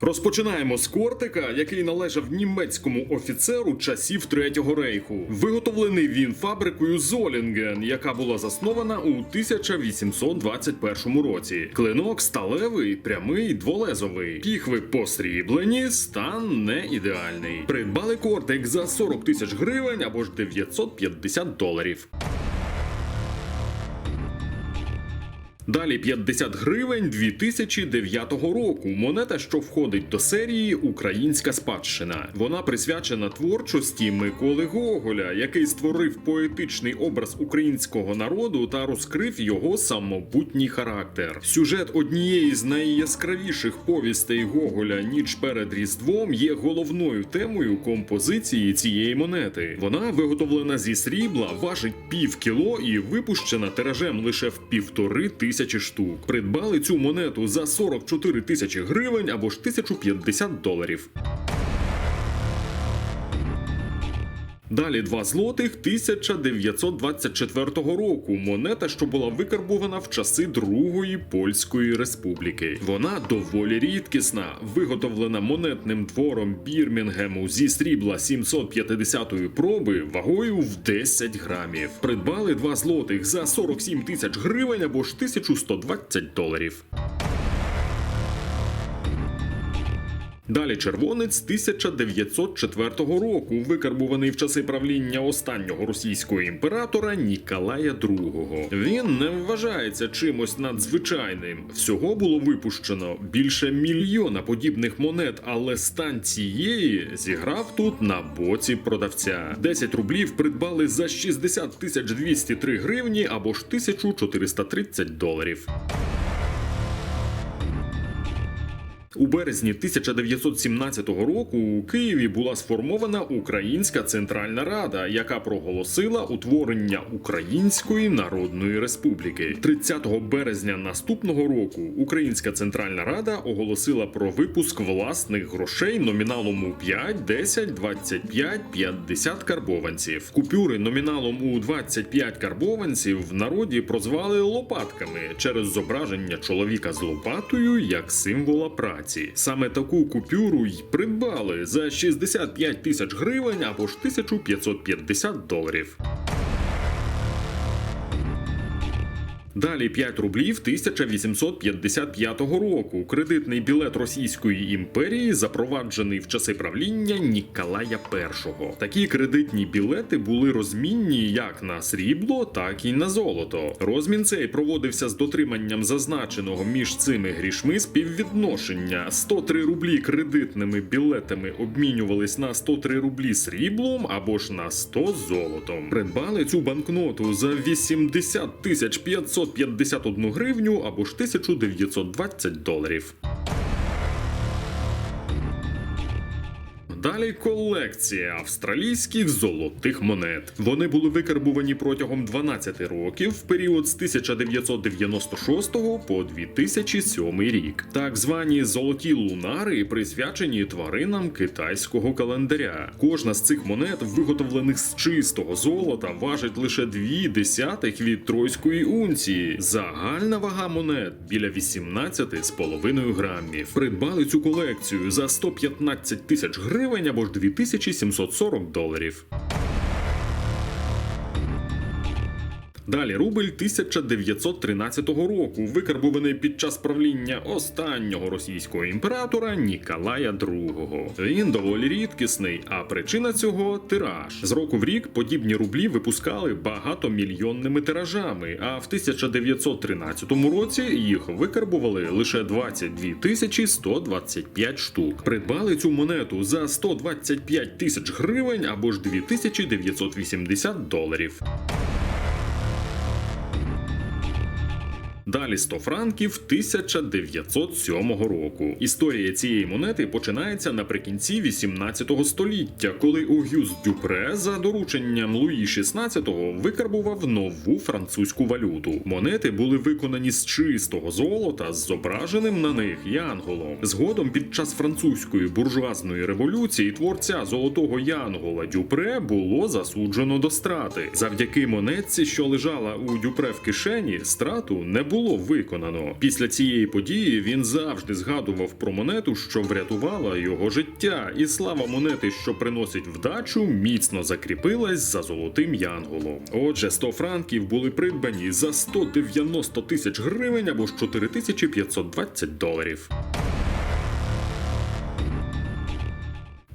Розпочинаємо з кортика, який належав німецькому офіцеру часів Третього рейху. Виготовлений він фабрикою Золінген, яка була заснована у 1821 році. Клинок сталевий, прямий, дволезовий. Піхви посріблені, стан не ідеальний. Придбали кортик за 40 тисяч гривень або ж 950 доларів. Далі 50 гривень 2009 року. Монета, що входить до серії Українська спадщина. Вона присвячена творчості Миколи Гоголя, який створив поетичний образ українського народу та розкрив його самобутній характер. Сюжет однієї з найяскравіших повістей Гоголя Ніч перед Різдвом є головною темою композиції цієї монети. Вона виготовлена зі срібла, важить пів кіло і випущена тиражем лише в півтори тисячі штук. Придбали цю монету за 44 тисячі гривень або ж 1050 доларів. Далі два злотих 1924 року. Монета, що була викарбована в часи Другої Польської Республіки. Вона доволі рідкісна, виготовлена монетним двором Бірмінгему зі срібла 750-ї проби вагою в 10 грамів. Придбали два злотих за 47 тисяч гривень або ж 1120 доларів. Далі червонець 1904 року, викарбуваний в часи правління останнього російського імператора Ніколая II. Він не вважається чимось надзвичайним. Всього було випущено більше мільйона подібних монет, але стан цієї зіграв тут на боці продавця. 10 рублів придбали за 60 тисяч 203 гривні або ж 1430 доларів. У березні 1917 року у Києві була сформована Українська Центральна Рада, яка проголосила утворення Української Народної Республіки. 30 березня наступного року Українська Центральна Рада оголосила про випуск власних грошей номіналом у 5, 10, 25, 50 карбованців. Купюри номіналом у 25 карбованців в народі прозвали лопатками через зображення чоловіка з лопатою як символа праці. Саме таку купюру й придбали за 65 тисяч гривень або ж 1550 доларів. Далі 5 рублів 1855 року. Кредитний білет Російської імперії запроваджений в часи правління Ніколая І. Такі кредитні білети були розмінні як на срібло, так і на золото. Розмін цей проводився з дотриманням зазначеного між цими грішми співвідношення. 103 рублі кредитними білетами обмінювались на 103 рублі сріблом або ж на 100 золотом. Придбали цю банкноту за 80 тисяч 551 гривню або ж 1920 доларів. Далі колекція австралійських золотих монет. Вони були викарбувані протягом 12 років в період з 1996 по 2007 рік. Так звані золоті лунари присвячені тваринам китайського календаря. Кожна з цих монет, виготовлених з чистого золота, важить лише дві десятих від тройської унції. Загальна вага монет біля 18,5 грамів. Придбали цю колекцію за 115 тисяч гривень або ж 2740 доларів. Далі рубль 1913 року, викарбований під час правління останнього російського імператора Ніколая II. Він доволі рідкісний, а причина цього тираж. З року в рік подібні рублі випускали багатомільйонними тиражами, а в 1913 році їх викарбували лише 22 тисячі 125 штук. Придбали цю монету за 125 тисяч гривень або ж 2980 доларів. Далі 100 франків 1907 року. Історія цієї монети починається наприкінці 18 століття, коли Огюст Дюпре за дорученням Луї XVI викарбував нову французьку валюту. Монети були виконані з чистого золота з зображеним на них янголом. Згодом під час французької буржуазної революції творця золотого янгола Дюпре було засуджено до страти. Завдяки монетці, що лежала у Дюпре в кишені, страту не було виконано. Після цієї події він завжди згадував про монету, що врятувала його життя, і слава монети, що приносить вдачу, міцно закріпилась за золотим янголом. Отже, 100 франків були придбані за 190 тисяч гривень або ж 4520 доларів.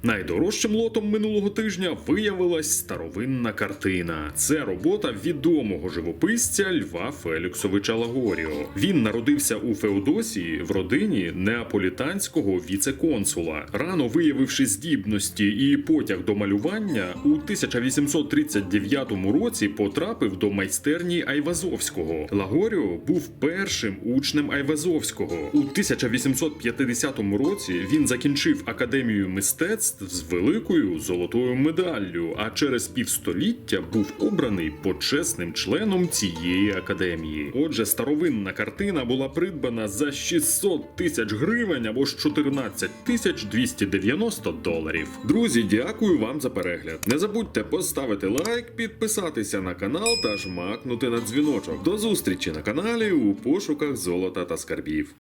Найдорожчим лотом минулого тижня виявилась старовинна картина. Це робота відомого живописця Льва Феліксовича Лагоріо. Він народився у Феодосії в родині неаполітанського віце-консула. Рано виявивши здібності і потяг до малювання, у 1839 році потрапив до майстерні Айвазовського. Лагоріо був першим учнем Айвазовського. У 1850 році він закінчив академію мистецтв з великою золотою медаллю, а через півстоліття був обраний почесним членом цієї академії. Отже, старовинна картина була придбана за 600 тисяч гривень або ж 14 тисяч 290 доларів. Друзі, дякую вам за перегляд. Не забудьте поставити лайк, підписатися на канал та жмакнути на дзвіночок. До зустрічі на каналі у пошуках золота та скарбів.